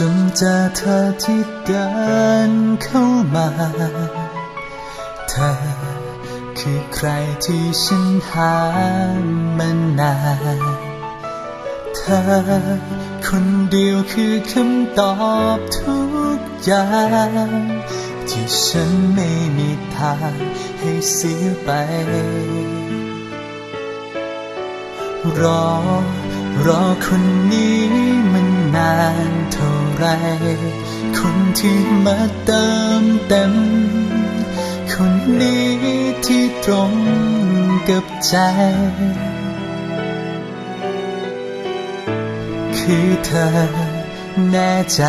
จนเจอเธอที่เดินเข้ามา เธอคือใครที่ฉันหามานานเธอคนเดียวคือคำตอบทุกอย่างที่ฉันไม่มีทางให้เสียไป รอ รอคนนี้มัน ไร คนที่มาเติมเต็ม คนนี้ที่ตรงกับใจ คือเธอแน่ใจ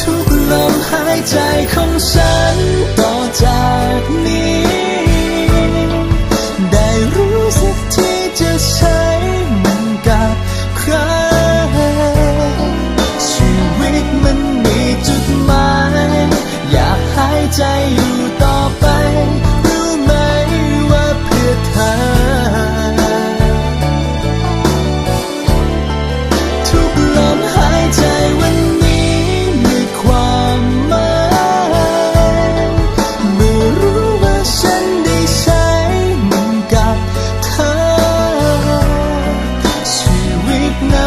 ทุกลมหายใจของฉันต่อจาก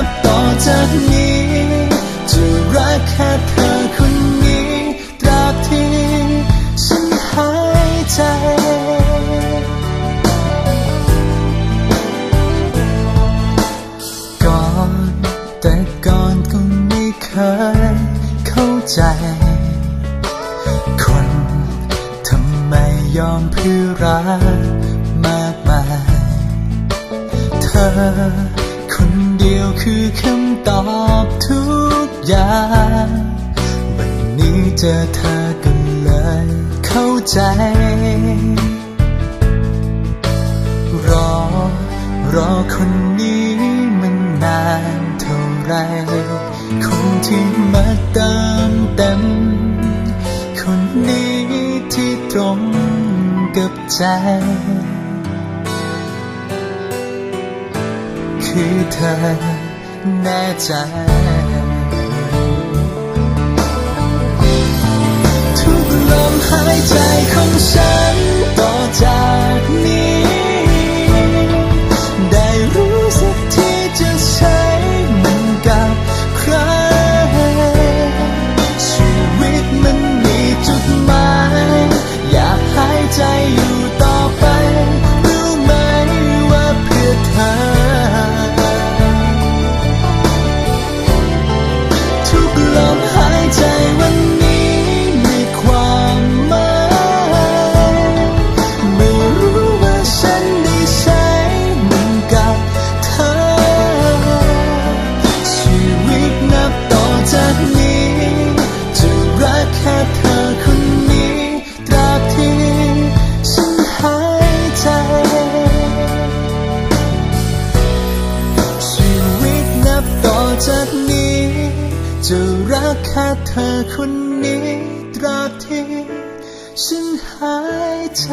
บต่อจากนี้ จะรักแค่เธอคนนี้ตราบที่ฉันหายใจก่อนแต่ก่อนก็ไม่เคยเข้าใจ คนทำไมยอมเพื่อรักมากมายเธอ คือคำตอบทุกอย่าง วันนี้เจอเธอกันเลยเข้าใจ รอ รอคนนี้มันนานเท่าไร คนที่มาเติมเต็ม คนนี้ที่ตรงกับใจคือเธอ แน่ใจทุกลมหายใจของฉัน แค่เธอคนนี้ตราบที่ฉันหายใจ